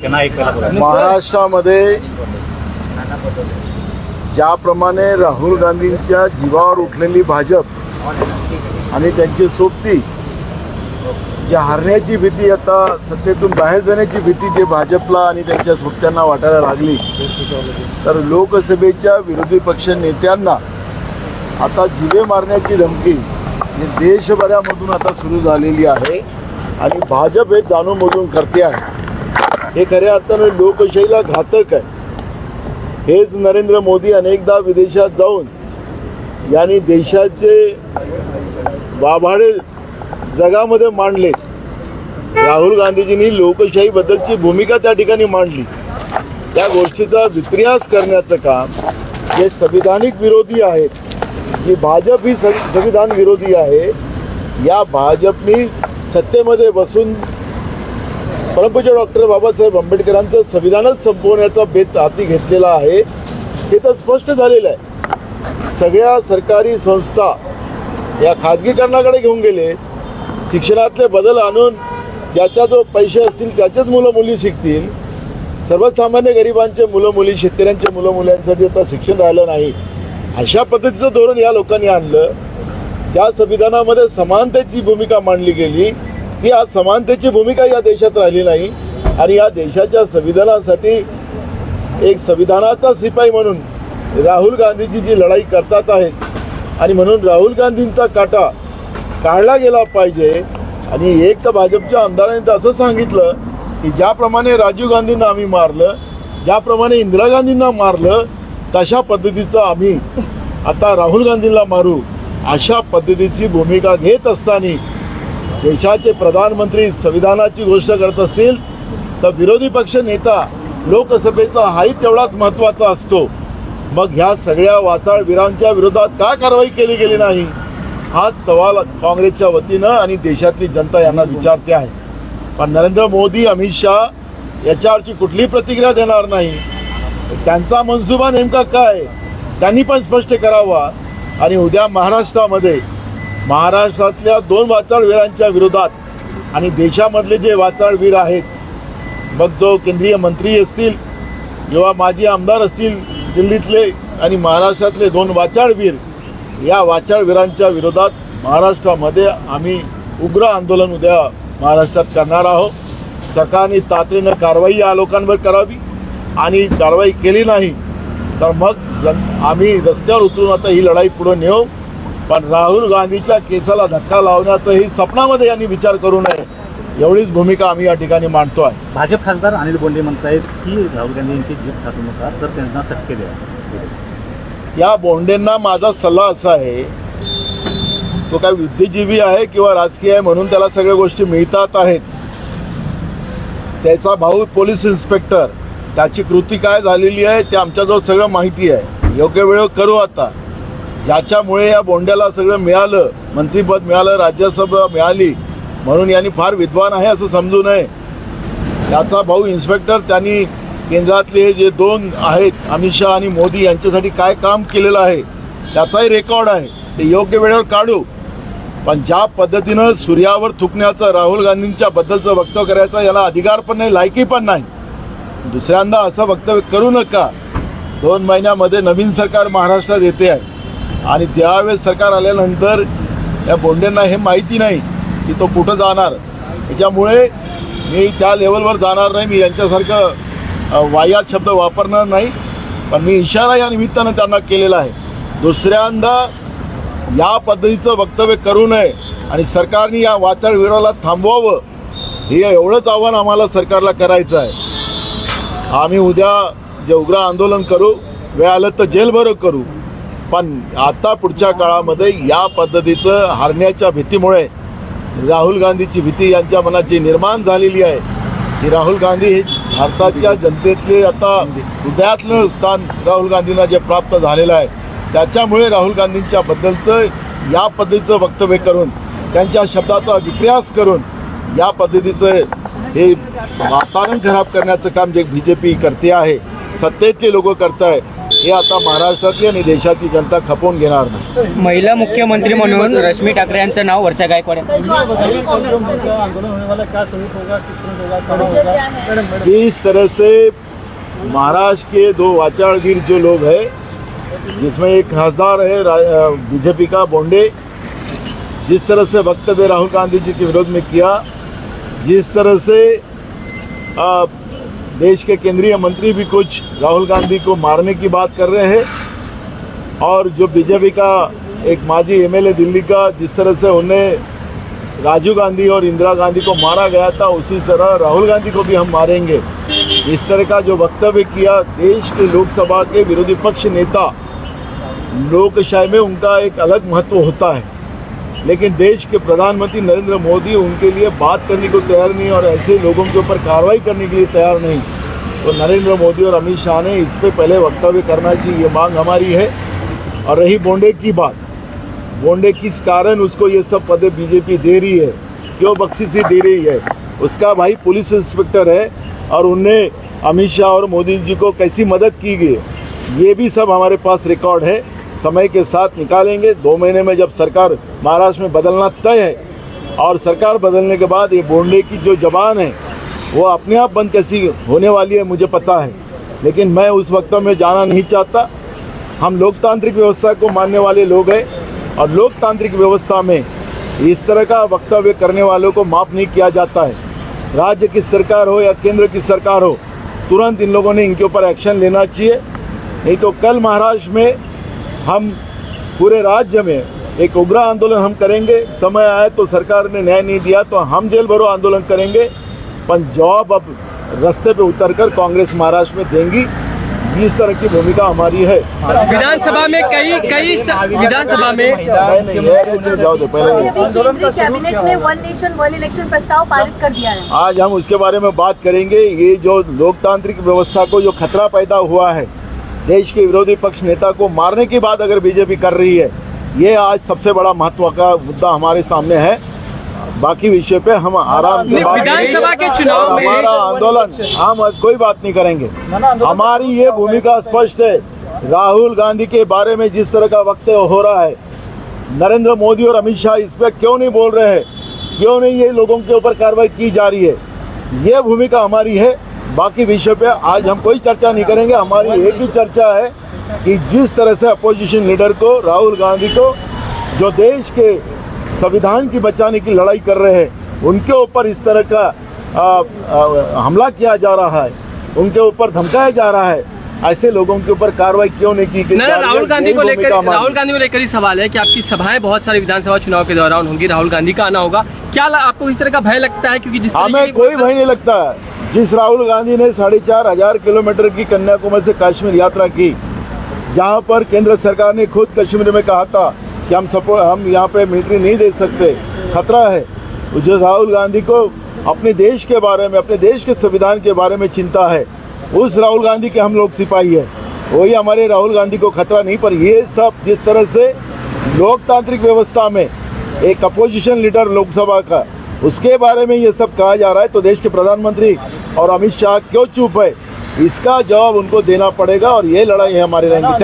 महाराष्ट्रामध्ये ज्याप्रमाणे राहुल गांधींच्या जीवावर उठलेली भाजप आणि त्यांची सोबती जी हरण्याची भीती आता सत्तेतून बाहेर जाण्याची भीती जे भाजपला आणि त्यांच्या सोबत्यांना वाटायला लागली तर लोकसभेच्या विरोधी पक्ष नेत्यांना आता जिवे मारण्याची धमकी ही देशभरामधून आता सुरू झालेली आहे आणि भाजप हे जाणूनमधून करते आहे. हे खऱ्या अर्थानं लोकशाहीला घातक आहे. हेच नरेंद्र मोदी अनेकदा विदेशात जाऊन यांनी देशाचे वाभाडे जगामध्ये मांडले. राहुल गांधीजींनी लोकशाहीबद्दलची भूमिका त्या ठिकाणी मांडली. त्या गोष्टीचा विपर्यास करण्याचं काम जे संविधानिक विरोधी आहेत की भाजप ही सं- संविधान विरोधी आहे या भाजपनी सत्तेमध्ये बसून परमपूज्य डॉक्टर बाबासाहेब आंबेडकरांचं संविधानच संपवण्याचा बेत हाती घेतलेला आहे. हे तर स्पष्ट झालेलं आहे. सगळ्या सरकारी संस्था या खाजगीकरणाकडे घेऊन गेले. शिक्षणातले बदल आणून ज्याच्या जो पैसे असतील त्याचेच मुलं मुली शिकतील. सर्वसामान्य गरिबांचे मुलं मुली शेतकऱ्यांचे मुलं मुलांसाठी आता शिक्षण राहिलं नाही. अशा पद्धतीचं धोरण या लोकांनी आणलं. त्या संविधानामध्ये समानतेची भूमिका मांडली गेली. ही आज समानतेची भूमिका या देशात राहिली नाही. आणि या देशाच्या संविधानासाठी एक संविधानाचा सिपाही म्हणून राहुल गांधीजी जी लढाई करतात आहेत. आणि म्हणून राहुल गांधींचा काटा काढला गेला पाहिजे. आणि एक तर भाजपच्या आमदारांनी तर असं सांगितलं की ज्याप्रमाणे राजीव गांधींना आम्ही मारलं ज्याप्रमाणे इंदिरा गांधींना मारलं तशा पद्धतीचं आम्ही आता राहुल गांधींना मारू अशा पद्धतीची भूमिका घेत असताना देशाचे प्रधानमंत्री संविधानाची गोष्ट करत असतील तर विरोधी पक्ष नेता लोकसभेचा हाही तेवढाच महत्त्वाचा असतो. मग ह्या सगळ्या वाचाळवीरांच्या विरोधात का कारवाई केली गेली नाही? हाच सवाल काँग्रेसच्या वतीनं आणि देशातली जनता यांना विचारते आहे. पण नरेंद्र मोदी अमित शहा याच्यावरची कुठली प्रतिक्रिया देणार नाही. त्यांचा मनसुबा नेमका काय? त्यांनी पण स्पष्ट करावा. आणि उद्या महाराष्ट्रामध्ये महाराष्ट्रातल्या दोन वाचाळवीरांच्या विरोधात आणि देशामधले जे वाचाळवीर आहेत मग जो केंद्रीय मंत्री असतील किंवा माजी आमदार असतील दिल्लीतले आणि महाराष्ट्रातले दोन वाचाळवीर या वाचाळवीरांच्या विरोधात महाराष्ट्रामध्ये आम्ही उग्र आंदोलन उद्या महाराष्ट्रात करणार आहोत. सरकारने तातडीनं कारवाई या लोकांवर करावी आणि कारवाई केली नाही तर मग जन आम्ही रस्त्यावर उतरून आता ही लढाई पुढे नेऊ. पण राहुल गांधीच्या केसाला धक्का लावण्याचं ही स्वप्नामध्ये यांनी विचार करू नये. एवढीच भूमिका आम्ही या ठिकाणी मांडतो आहे भाजप खासदार अनिल बोंडे म्हणतायत की राहुल गांधी यांची जीत साधू नका तर त्यांना चटके द्या. या बोंडेंना माझा सल्ला असा आहे तो काय बुद्धिजीवी आहे किंवा राजकीय आहे म्हणून त्याला सगळ्या गोष्टी मिळतात आहेत. त्याचा भाऊ पोलीस इन्स्पेक्टर त्याची कृती काय झालेली आहे ते आमच्याजवळ सगळं माहिती आहे. योग्य वेळ करू आता. ज्याच्यामुळे या बोंड्याला सगळं मिळालं मंत्रीपद मिळालं राज्यसभा मिळाली. म्हणून यांनी फार विद्वान आहे असं समजू नये. त्याचा भाऊ इन्स्पेक्टर त्यांनी केंद्रातले जे दोन आहेत अमित शहा आणि मोदी यांच्यासाठी काय काम केलेलं आहे त्याचाही रेकॉर्ड आहे. ते योग्य वेळेवर काढू. पण ज्या पद्धतीनं सूर्यावर थुकण्याचं राहुल गांधींच्या बद्दलचं वक्तव्य करायचं याला अधिकार पण नाही लायकी पण नाही. दुसऱ्यांदा असं वक्तव्य करू नका. दोन महिन्यामध्ये नवीन सरकार महाराष्ट्रात येते आहे. आणि त्यावेळेस सरकार आल्यानंतर या बोंडेंना हे माहिती नाही की तो कुठं जाणार. त्याच्यामुळे मी त्या लेवलवर जाणार नाही. मी यांच्यासारखं वायात शब्द वापरणार नाही. पण मी इशारा या निमित्तानं त्यांना केलेला आहे. दुसऱ्यांदा या पद्धतीचं वक्तव्य करू नये आणि सरकारने या वाचाळ विरोधाला थांबवावं हे एवढंच आव्हान आम्हाला सरकारला करायचं आहे. आम्ही उद्या जे उग्र आंदोलन करू वेळ आलं तर जेलभर करू. पण आता पुढच्या काळामध्ये या पद्धतीचं हारण्याच्या भीतीमुळे राहुल गांधीची भीती यांच्या मनात जी निर्माण झालेली आहे की राहुल गांधी हे भारताच्या जनतेतले आता हृदयातलं स्थान राहुल गांधींना जे प्राप्त झालेलं आहे त्याच्यामुळे राहुल गांधींच्या बद्दलचं या पद्धतीचं वक्तव्य करून त्यांच्या शब्दाचा विप्रयास करून या पद्धतीचं हे वातावरण खराब करण्याचं काम जे बी जे पी करते आहे सत्तेचे लोक करत आहे हे आता महाराष्ट्रातली आणि देशाची जनता खपवून घेणार नाही महिला मुख्यमंत्री म्हणून रश्मी ठाकरे यांचं नाव वर्षा गायकवाड आहे. इस तरह से महाराष्ट्र के दो वाचाड़गीर जो लोग हैं जिसमें एक हजदार है बीजेपी का बोंडे जिस तरह से वक्तव्य राहुल गांधी जी के विरोध में किया जिस तरह से आ, देश के केंद्रीय मंत्री भी कुछ राहुल गांधी को मारने की बात कर रहे हैं। और जो बीजेपी का एक माजी एमएलए दिल्ली का जिस तरह से उन्हें राजीव गांधी और इंदिरा गांधी को मारा गया था, उसी तरह राहुल गांधी को भी हम मारेंगे। इस तरह का जो वक्तव्य किया देश के लोकसभा के विरोधी पक्ष नेता, लोकशाही में उनका एक अलग महत्व होता है। लेकिन देश के प्रधानमंत्री नरेंद्र मोदी उनके लिए बात करने को तैयार नहीं और ऐसे लोगों के ऊपर कार्रवाई करने के लिए तैयार नहीं। तो नरेंद्र मोदी और अमित शाह ने इस पर पहले वक्तव्य करना चाहिए, ये मांग हमारी है। और रही बोंडे की बात। बोंडे किस कारण उसको ये सब पदे बीजेपी दे रही है? क्यों बख्शीसी दे रही है? उसका भाई पुलिस इंस्पेक्टर है और उनने अमित शाह और मोदी जी को कैसी मदद की गई ये भी सब हमारे पास रिकॉर्ड है। समय के साथ निकालेंगे। दो महीने में जब सरकार महाराष्ट्र में बदलना तय है और सरकार बदलने के बाद ये बोंडे की जो जबान है, वो अपने आप बंद कैसी होने वाली है, मुझे पता है। लेकिन मैं उस वक्त में जाना नहीं चाहता। हम लोकतांत्रिक व्यवस्था को मानने वाले लोग हैं और लोकतांत्रिक व्यवस्था में इस तरह का वक्तव्य करने वालों को माफ़ नहीं किया जाता है। राज्य की सरकार हो या केंद्र की सरकार हो, तुरंत इन लोगों ने इनके ऊपर एक्शन लेना चाहिए। नहीं तो कल महाराष्ट्र में हम पूरे राज्य में एक उग्र आंदोलन हम करेंगे। समय आए तो सरकार ने न्याय नहीं दिया तो हम जेल भरो आंदोलन करेंगे। पर जॉब अब रास्ते पे उतरकर कांग्रेस महाराष्ट्र में देंगी। इस तरह की भूमिका हमारी है। विधानसभा में कई कई स- विधानसभा में नहीं, नहीं, ये- ये जाओ दे पहले केंद्रीय कैबिनेट ने वन नेशन वन इलेक्शन प्रस्ताव पारित कर दिया है। आज हम उसके बारे में बात करेंगे। ये जो लोकतांत्रिक व्यवस्था को जो खतरा पैदा हुआ है देश के विरोधी पक्ष नेता को मारने की बात अगर बीजेपी कर रही है ये आज सबसे बड़ा महत्व का मुद्दा हमारे सामने है। बाकी विषय पे हम आराम से विधानसभा के चुनाव में- हमारा आंदोलन हम कोई बात नहीं करेंगे। हमारी ये भूमिका स्पष्ट है। राहुल गांधी के बारे में जिस तरह का वक्त हो रहा है नरेंद्र मोदी और अमित शाह इस पर क्यों नहीं बोल रहे हैं? क्यों नहीं ये लोगों के ऊपर कार्रवाई की जा रही है? ये भूमिका हमारी है। बाकी विषय पे आज हम कोई चर्चा नहीं करेंगे। हमारी एक ही चर्चा है कि जिस तरह से अपोजिशन लीडर को राहुल गांधी को जो देश के संविधान की बचाने की लड़ाई कर रहे हैं उनके ऊपर इस तरह का आ, आ, हमला किया जा रहा है उनके ऊपर धमकाया जा रहा है ऐसे लोगों के ऊपर कार्रवाई क्यों नहीं की गई? राहुल गांधी को लेकर राहुल गांधी को लेकर ही सवाल है कि आपकी सभाएँ बहुत सारी विधानसभा चुनाव के दौरान होंगी राहुल गांधी का आना होगा। क्या आपको इस तरह का भय लगता है? क्योंकि जिस हमें कोई भय नहीं लगता। है जिस राहुल गांधी ने साढ़े चार हज़ार किलोमीटर की कन्याकुमारी से कश्मीर यात्रा की, जहाँ पर केंद्र सरकार ने खुद कश्मीर में कहा था कि हम सपो, हम यहाँ पे मिलिट्री नहीं दे सकते। खतरा है। जो राहुल गांधी को अपने देश के बारे में, अपने देश के संविधान के बारे में चिंता है, उस राहुल गांधी के हम लोग सिपाही है। वही हमारे राहुल गांधी को खतरा नहीं, पर ये सब जिस तरह से लोकतांत्रिक व्यवस्था में एक अपोजिशन लीडर लोकसभा का उसके बारे में ये सब कहा जा रहा है तो देश के प्रधानमंत्री और अमित शाह क्यों चुप है? इसका जवाब उनको देना पड़ेगा और ये लड़ाई है हमारी रहेंगी।